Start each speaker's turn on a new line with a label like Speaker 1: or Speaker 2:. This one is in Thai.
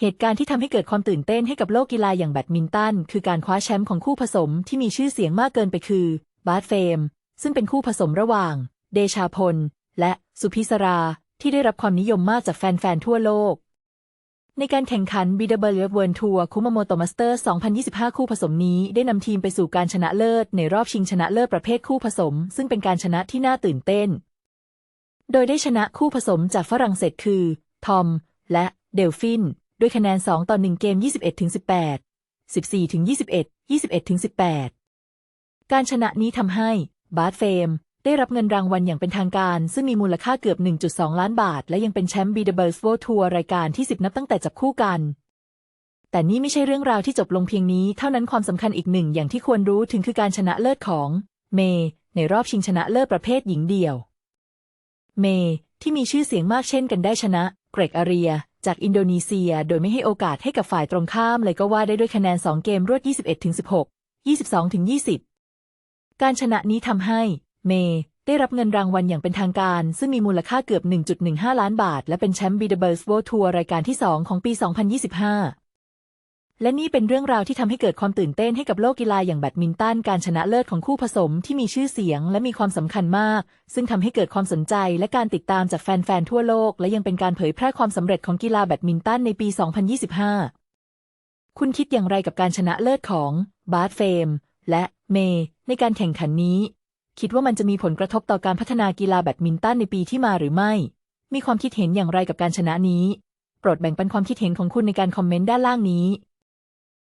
Speaker 1: เหตุการณ์ที่ทำให้เกิดความตื่นเต้นให้กับโลกกีฬาอย่างแบดมินตัน คือการคว้าแชมป์ของคู่ผสมที่มีชื่อเสียงมากเกินไปคือบาสเฟม ซึ่งเป็นคู่ผสมระหว่าง เดชาพล และสุพิศรา ที่ได้รับความนิยมมากจากแฟน ๆ ทั่วโลก ในการแข่งขัน BW World Tour คุมาโมโตมาสเตอร์2025 คู่ผสมนี้ได้นำทีมไปสู่การชนะเลิศ ในรอบชิงชนะเลิศประเภทคู่ผสม ซึ่งเป็นการชนะที่น่าตื่นเต้น โดยได้ชนะคู่ผสมจากฝรั่งเศสคือ ทอม และเดลฟิน ด้วยคะแนน 2 ต่อ 1 เกม 21ถึง18 14ถึง21 21ถึง18 การชนะนี้ทำให้บาสเฟมได้รับเงินรางวัลอย่างเป็นทางการ ซึ่งมีมูลค่าเกือบ 1.2 ล้านบาท และยังเป็นแชมป์ BW World Tour รายการที่ 10 นับตั้งแต่จับคู่กัน แต่นี่ไม่ใช่เรื่องราวที่จบลงเพียงนี้ เท่านั้นความสำคัญอีกหนึ่งอย่างที่ควรรู้ถึงคือการชนะเลิศของเมย์ในรอบชิงชนะเลิศประเภทหญิงเดี่ยว เมย์ที่มีชื่อเสียงมากเช่นกันได้ชนะ เกรกอาเรีย จากอินโดนีเซีย โดยไม่ให้โอกาสให้กับฝ่ายตรงข้ามเลยก็ว่าได้ด้วยคะแนน 2 เกมรวด 21-16 22-20 การชนะนี้ทำให้ เม ได้รับเงินรางวัลอย่างเป็นทางการ ซึ่งมีมูลค่าเกือบ 1.15 ล้านบาท และเป็นแชมป์ BW World Tour รายการที่ 2 ของปี 2025 และนี่เป็นเรื่องราวที่ทำให้เกิดความตื่นเต้นให้กับโลกกีฬาอย่างแบดมินตันการชนะเลิศของคู่ผสมที่มีชื่อเสียงและมีความสำคัญมาก ซึ่งทำให้เกิดความสนใจและการติดตามจากแฟนๆ ทั่วโลก และยังเป็นการเผยแพร่ความสำเร็จของกีฬาแบดมินตันในปี 2025 คุณคิดอย่างไรกับการชนะเลิศของบาสเฟมและเมย์ในการแข่งขันนี้ คิดว่ามันจะมีผลกระทบต่อการพัฒนากีฬาแบดมินตันในปีที่มาหรือไม่ มีความคิดเห็นอย่างไรกับการชนะนี้ โปรดแบ่งปันความคิดเห็นของคุณในการคอมเมนต์ด้านล่างนี้